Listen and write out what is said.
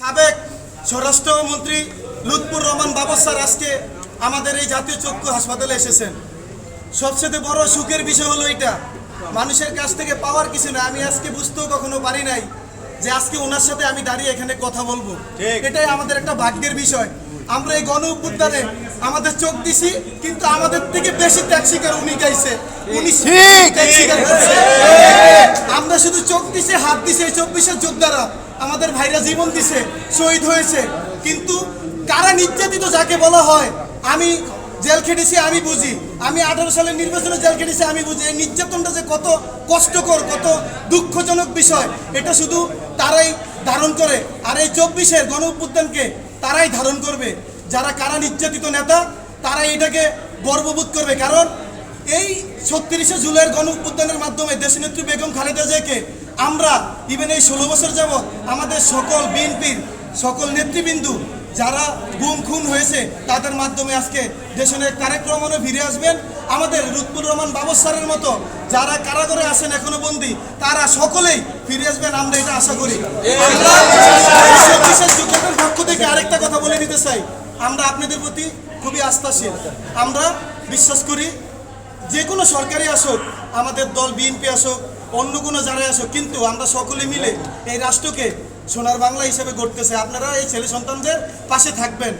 সাবেক স্বরাষ্ট্রমন্ত্রী লুৎপুর রহমান বাবর স্যার আজকে আমাদের এই জাতীয় চক্ষু হাসপাতালে এসেছেন। সবচেয়ে বড় সুখের বিষয় হলো এটা মানুষের কাছ থেকে পাওয়ার কিছু না আমি আজকে বুঝতেও কখনো পারি নাই যে আজকে ওনার সাথে আমি দাঁড়িয়ে এখানে কথা বলব। এটাই আমাদের একটা ভাগ্যের বিষয়। আমরা এই গণ উদ্যানে আমাদের চোখ দিছি কিন্তু আমাদের থেকে বেশি ত্যাগ শিকার উনি গাইছে। উনি স্বীকার করছে। আমরা শুধু চোখ দিছে, হাত দিছে চব্বিশের যোদ্ধারা আমাদের ভাইরা জীবন দিছে, শহীদ হয়েছে। কিন্তু কারা নির্যাতিত যাকে বলা হয়, আমি জেল খেটেছি, আমি বুঝি। আমি আঠারো সালের নির্বাচনে জেল খেটেছি, আমি বুঝি। এই নির্যাতনটা যে কত কষ্টকর, কত দুঃখজনক বিষয়, এটা শুধু তারাই ধারণ করে। আর এই চব্বিশের গণ তারাই ধারণ করবে। যারা কারা নির্যাতিত নেতা, তারাই এটাকে গর্ববোধ করবে। কারণ এই ছত্রিশে জুলাইয়ের গণ উদ্যানের মাধ্যমে দেশনেত্রী বেগম খালেদা জিয়াকে আমরা ইভেন এই ষোলো বছর যাবৎ আমাদের সকল বিএনপির সকল নেতৃবৃন্দু যারা গুম, খুন হয়েছে, তাদের মাধ্যমে আজকে দেশনের তারেক রহমানও ফিরে আসবেন। আমাদের লুৎফুর রহমান বাবর স্যারের মতো যারা কারাগারে আছেন এখনও বন্দী, তারা সকলেই ফিরে আসবেন আমরা এটা আশা করি। পক্ষ থেকে আরেকটা কথা বলে নিতে চাই। আমরা আপনাদের প্রতি খুবই আস্থাশীল। আমরা বিশ্বাস করি যে কোনো সরকারি আসুক আমাদের দল বিএনপি আসুক অন্য কোনো যারাই আসুক কিন্তু আমরা সকলে মিলে এই রাষ্ট্রকে সোনার বাংলা হিসেবে গড়তেছে। আপনারা এই ছেলে সন্তানদের পাশে থাকবেন।